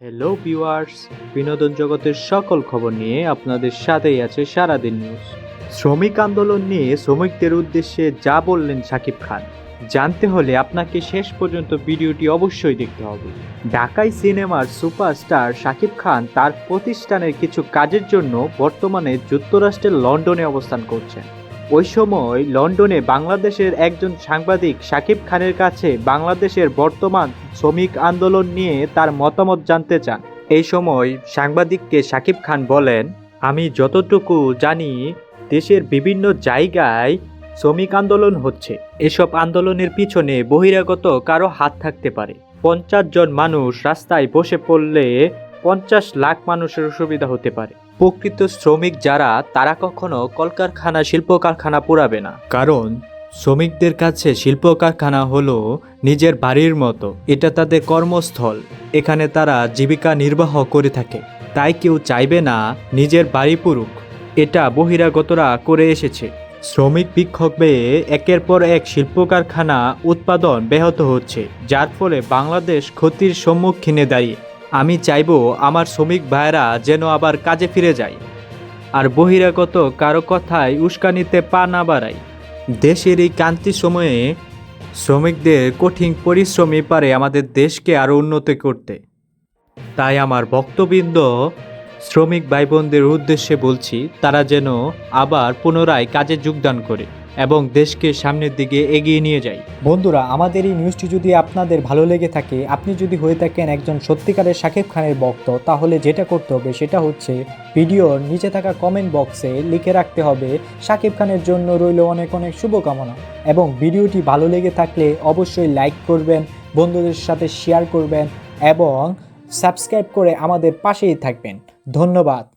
Hello viewers বিনোদন জগতের সকল খবর নিয়ে আপনাদের সাথেই আছে সারাদিন নিউজ শ্রমিক আন্দোলন নিয়ে শ্রমিকদের উদ্দেশ্যে যা বললেন সাকিব খান, জানতে হলে আপনাকে শেষ পর্যন্ত ভিডিওটি অবশ্যই দেখতে হবে। ঢাকাই সিনেমার সুপারস্টার সাকিব খান তার প্রতিষ্ঠানের কিছু কাজের জন্য বর্তমানে যুক্তরাষ্ট্রের লন্ডনে অবস্থান করছেন। ওই সময় লন্ডনে বাংলাদেশের একজন সাংবাদিক সাকিব খানের কাছে বাংলাদেশের বর্তমান শ্রমিক আন্দোলন নিয়ে তার মতামত জানতে চান। এই সময় সাংবাদিককে সাকিব খান বলেন, আমি যতটুকু জানি, দেশের বিভিন্ন জায়গায় শ্রমিক আন্দোলন হচ্ছে। এসব আন্দোলনের পিছনে বহিরাগত কারও হাত থাকতে পারে। পঞ্চাশ জন মানুষ রাস্তায় বসে পড়লে পঞ্চাশ লাখ মানুষের অসুবিধা হতে পারে। প্রকৃত শ্রমিক যারা, তারা কখনো কলকারখানা শিল্প কারখানা পুরাবে না। কারণ, শ্রমিকদের কাছে শিল্প কারখানা হলো নিজের বাড়ির মতো। এটা তাদের কর্মস্থল। এখানে তারা জীবিকা নির্বাহ করে থাকে। তাই কেউ চাইবে না নিজের বাড়ি পুরুক। এটা বহিরাগতরা করে এসেছে। শ্রমিক বিক্ষোভে একের পর এক শিল্প কারখানা উৎপাদন ব্যাহত হচ্ছে, যার ফলে বাংলাদেশ ক্ষতির সম্মুখীনে দাঁড়িয়ে। আমি চাইব আমার শ্রমিক ভাইয়েরা যেন আবার কাজে ফিরে যায়। আর বহিরাগত কারও কথায় উস্কানিতে পা না বাড়ায়। দেশের এই ক্রান্তি সময়ে শ্রমিকদের কঠিন পরিশ্রমই পারে আমাদের দেশকে আরও উন্নত করতে। তাই আমার বক্তবৃন্দ শ্রমিক ভাই বোনদের উদ্দেশ্যে বলছি, তারা যেন আবার পুনরায় কাজে যোগদান করে। এবং দেশকে সামনের দিকে এগিয়ে নিয়ে যায়। বন্ধুরা, আমাদের এই নিউজটি যদি আপনাদের ভালো লেগে থাকে, আপনি যদি হয়ে থাকেন একজন সত্যিকারের শাকিব খানের ভক্ত, তাহলে যেটা করতে হবে সেটা হচ্ছে ভিডিওর নিচে থাকা কমেন্ট বক্সে লিখে রাখতে হবে, শাকিব খানের জন্য রইল অনেক অনেক শুভকামনা। এবং ভিডিওটি ভালো লেগে থাকলে অবশ্যই লাইক করবেন, বন্ধুদের সাথে শেয়ার করবেন এবং সাবস্ক্রাইব করে আমাদের পাশেই থাকবেন। ধন্যবাদ।